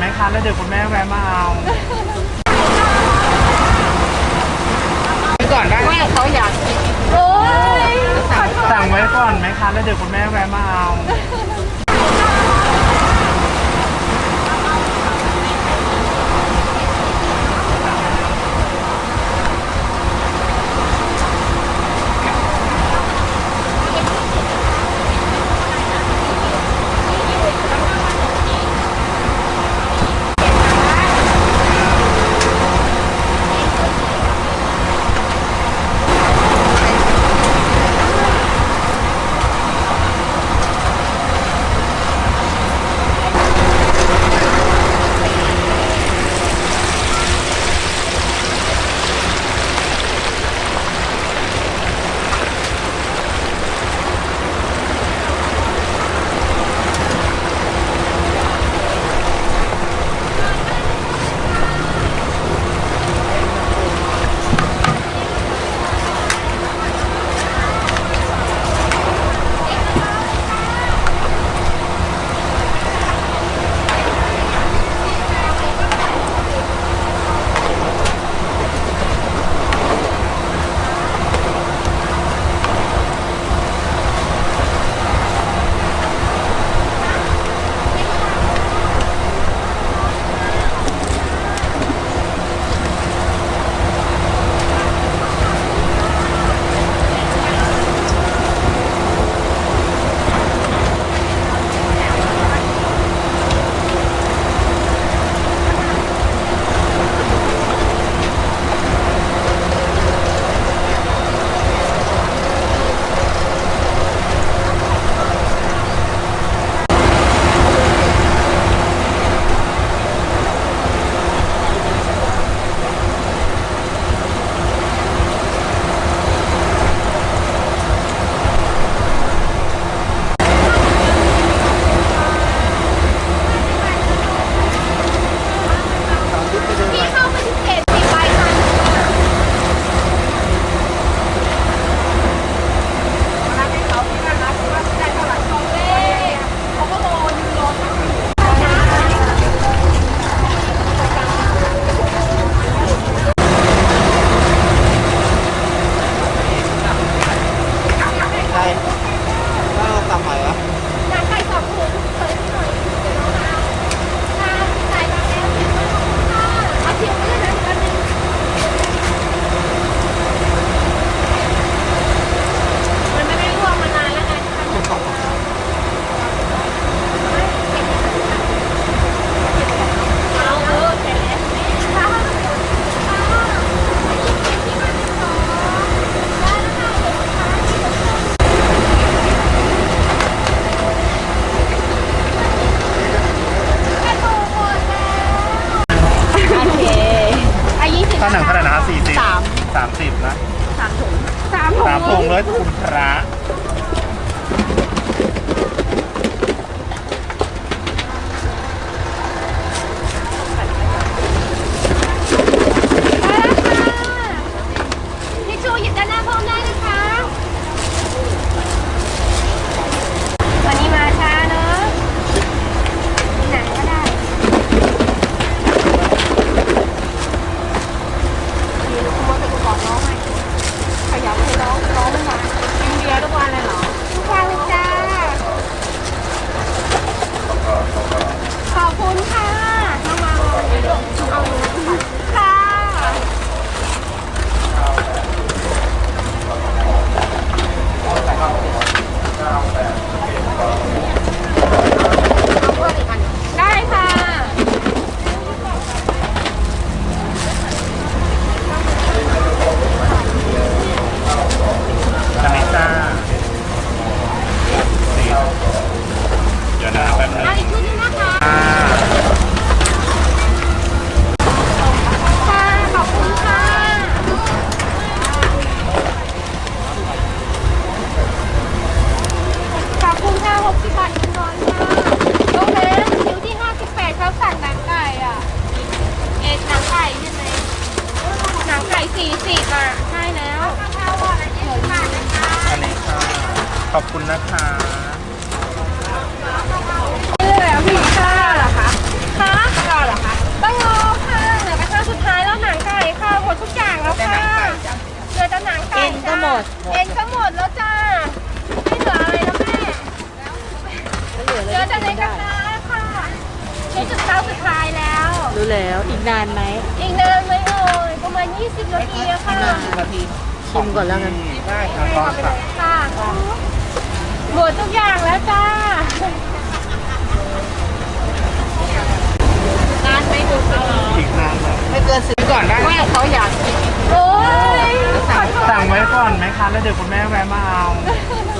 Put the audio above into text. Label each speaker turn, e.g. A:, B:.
A: ไหมคะแล้วเดี๋ยวคุณแม่แวะมาเอาก่อนได้
B: แม่เขาอยากโอ้ย
A: สั่งไว้ก่อนไหมคะแล้วเดี๋ยวคุณแม่แวะมาเอา
B: 30นะ
A: สา
B: ม
A: ถุงสา
B: มถุงสามถุง
A: เลยคุณพระ
B: เหอผีข้าหรอคะข้าเหรอคะรอค่ะเหลือกระ
A: ทสุด
B: ท้ายแล้วหนังไก่ค่ะหมดทุกอย่างแล้วค่ะเหลือแต่ห
A: นังไก่
C: เอ็นก็หมด
A: เอ็นก็หมดแล้วจ้าไม่เหลืออะไรแล้วแม่
C: เหลือแต่
A: ในกระทะค่ะชุดสุดท้ายแล้ว
C: รู้แล้วอีกนานไหม
A: อีกนานไหมเอ่ประมาณ 20นาทีอะค่ะ
C: ชิมก่อนแล้วกัน
B: ได้ครับ
A: ค่ะ หมดทุกอย่างแล้วจ้าร้านไม่ดูเขาหรอ
B: อีกนานเลยไม่เกินสิบก่อนได้
C: แม่เขาอยากกิน
A: โอ้ยขอโทษ
B: สั่งไว้ก่อนไหมคะแล้วเดี๋ยวคุณแม่แวะมาเอา
A: ข